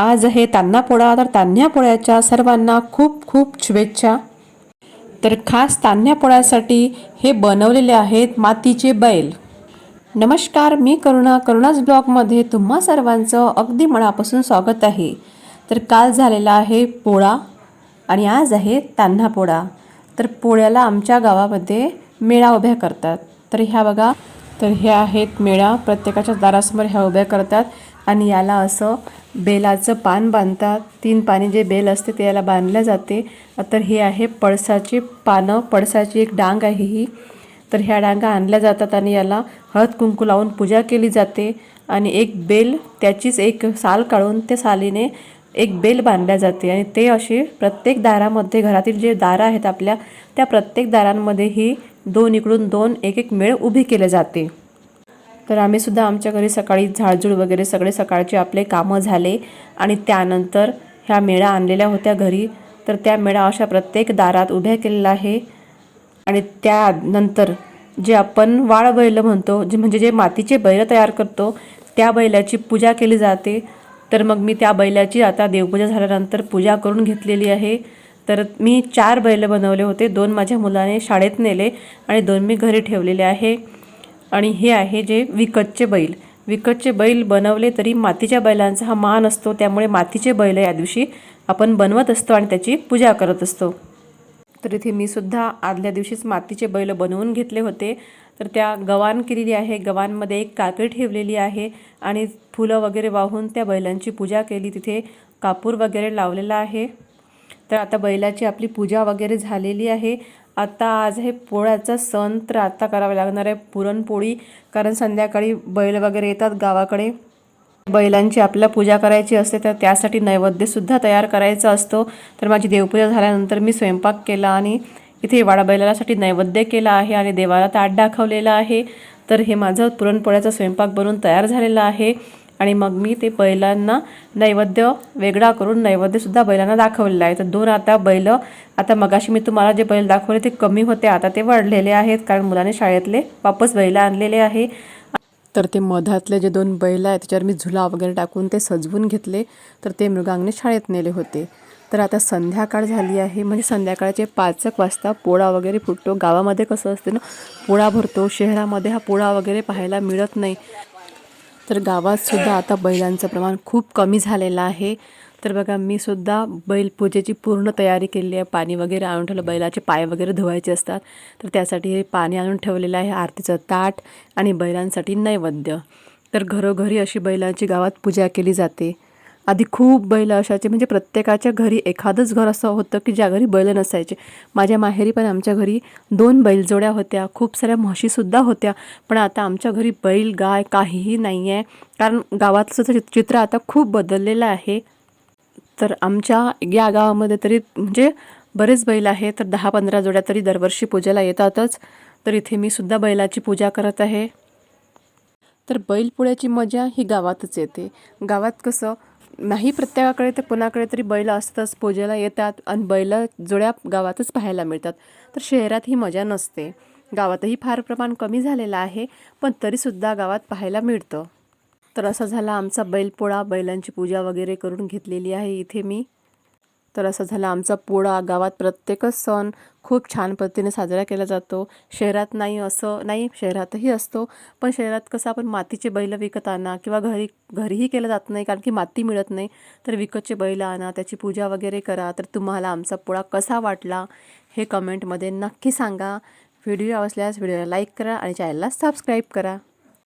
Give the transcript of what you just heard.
आज आहे तान्हा पोळा तर तान्ह्या पोळ्याच्या सर्वांना खूप खूप शुभेच्छा. तर खास तान्ह्या पोळ्यासाठी हे बनवलेले आहेत मातीचे बैल. नमस्कार मी करुणा करुणाच ब्लॉगमध्ये तुम्हा सर्वांचं अगदी मनापासून स्वागत आहे. तर काल झालेला आहे पोळा आणि आज आहे तान्हा पोळा. तर पोळ्याला आमच्या गावामध्ये मेळा उभ्या करतात. तर ह्या बघा तर ह्या आहेत मेळा. प्रत्येकाच्या दारासमोर ह्या उभ्या करतात. आणि याला असं बेलाचं पान बांधतात. तीन पाणी जे बेल असते ते याला बांधल्या जाते. तर हे आहे पळसाची पानं. पळसाची एक डांग आहे ही. तर ह्या डांगा आणल्या जातात आणि याला हळद कुंकू लावून पूजा केली जाते. आणि एक बेल त्याचीच एक साल काढून त्या सालीने एक बेल बांधल्या जाते. आणि ते असे प्रत्येक दारामध्ये घरातील जे दारं आहेत आपल्या त्या प्रत्येक दारांमध्ये ही दोन इकडून दोन एक एक मेळ उभी केले जाते. तर आम्ही सुद्धा आमच्या घरी सकाळी झाडझूड वगैरे सगळे सकाळचे आपले कामं झाले आणि त्यानंतर ह्या मेळा आणलेल्या होत्या घरी. तर त्या मेळा अशा प्रत्येक दारात उभ्या केलेला आहे. आणि त्यानंतर जे आपण वाळ बैल म्हणतो जे म्हणजे जे मातीचे बैल तयार करतो त्या बैलाची पूजा केली जाते. तर मग मी त्या बैलाची आता देवपूजा झाल्यानंतर पूजा करून घेतलेली आहे. तर मी चार बैल बनवले होते. दोन माझ्या मुलाने शाळेत नेले आणि दोन मी घरी ठेवलेले आहे. आणि हे आहे जे विकतचे बैल. विकतचे बैल बनवले तरी मातीच्या बैलांचा हा मान असतो त्यामुळे मातीचे बैल या दिवशी आपण बनवत असतो आणि त्याची पूजा करत असतो. तर इथे मी सुद्धा आदल्या दिवशीच मातीचे बैल बनवून घेतले होते. तर त्या गवान केलेली आहे. गवांमध्ये एक काकडी ठेवलेली आहे आणि फुलं वगैरे वाहून त्या बैलांची पूजा केली. तिथे कापूर वगैरे लावलेला आहे. तर आता बैलाची आपली पूजा वगैरे झालेली आहे. आता आज हे पोळ्याचा सण तर आता करावा लागणार आहे पुरणपोळी कारण संध्याकाळी बैल वगैरे येतात गावाकडे. बैलांची आपल्याला पूजा करायची असते तर त्यासाठी नैवेद्यसुद्धा तयार करायचा असतो. तर माझी देवपूजा झाल्यानंतर मी स्वयंपाक केला आणि इथे वाडाबैलासाठी नैवेद्य केला आहे आणि देवाला ताट दाखवलेला आहे. तर हे माझं पुरणपोळ्याचा स्वयंपाक बनून तयार झालेला आहे. आणि मग मी ते बैलांना नैवेद्य वेगळा करून नैवेद्यसुद्धा बैलांना दाखवलेलं आहे. तर दोन आता बैल आता मगाशी मी तुम्हाला जे बैल दाखवले ते कमी होते आता ते वाढलेले आहेत कारण मुलाने शाळेतले वापस बैल आणलेले आहे. तर ते मधातले जे दोन बैल आहेत त्याच्यावर मी झुला वगैरे टाकून ते सजवून घेतले. तर ते मृगांगने शाळेत नेले होते. तर आता संध्याकाळ झाली आहे म्हणजे संध्याकाळचे पाच एक वाजता पोळा वगैरे फुटतो. गावामध्ये कसं असते ना पोळा भरतो. शहरामध्ये हा पोळा वगैरे पाहायला मिळत नाही. तर गावातसुद्धा आता बैलांचं प्रमाण खूप कमी झालेलं आहे. तर बघा मी सुद्धा बैल पूजेची पूर्ण तयारी केली आहे. पाणी वगैरे आणून ठेवलं बैलाचे पाय वगैरे धुवायचे असतात. तर त्यासाठी हे पाणी आणून ठेवलेलं आहे आरतीचं ताट आणि बैलांसाठी नैवेद्य. तर घरोघरी अशी बैलांची गावात पूजा केली जाते. आधी खूप बैल असायचे. म्हणजे प्रत्येकाच्या घरी एखादंच घर असं होतं की ज्या घरी बैल नसायचे. माझ्या माहेरी पण आमच्या घरी दोन बैलजोड्या होत्या. खूप साऱ्या म्हशीसुद्धा होत्या. पण आता आमच्या घरी बैल गाय काहीही नाही आहे कारण गावातलं चित्र आता खूप बदललेलं आहे. तर आमच्या या गावामध्ये तरी म्हणजे बरेच बैल आहे तर दहा पंधरा जोड्या तरी दरवर्षी पूजेला येतातच. तर इथे मी सुद्धा बैलाची पूजा करत आहे. तर बैलपोळ्याची मजा ही गावातच येते. गावात कसं नाही प्रत्येकाकडे तर कोणाकडे तरी बैल असतंच पूजेला येतात आणि बैल जुळ्या गावातच पाहायला मिळतात. तर शहरात ही मजा नसते. गावातही फार प्रमाण कमी झालेलं आहे पण तरीसुद्धा गावात पाहायला मिळतं. तर असा झाला आमचा बैलपोळा. बैलांची पूजा वगैरे करून घेतलेली आहे इथे मी. तर असा झाला आमचा पोळा गावात प्रत्येकच सण खूप छान पद्धतीने साजरा केला जातो. शहरात नाही असं नाही शहरातही असतो. पण शहरात कसं आपण मातीचे बैल विकत आणा किंवा घरी घरीही केलं जात नाही कारण की माती मिळत नाही. तर विकतचे बैल आणा त्याची पूजा वगैरे करा. तर तुम्हाला आमचा पोळा कसा वाटला हे कमेंटमध्ये नक्की सांगा. व्हिडिओ आवडल्यास व्हिडिओला लाईक करा आणि चॅनलला सबस्क्राईब करा.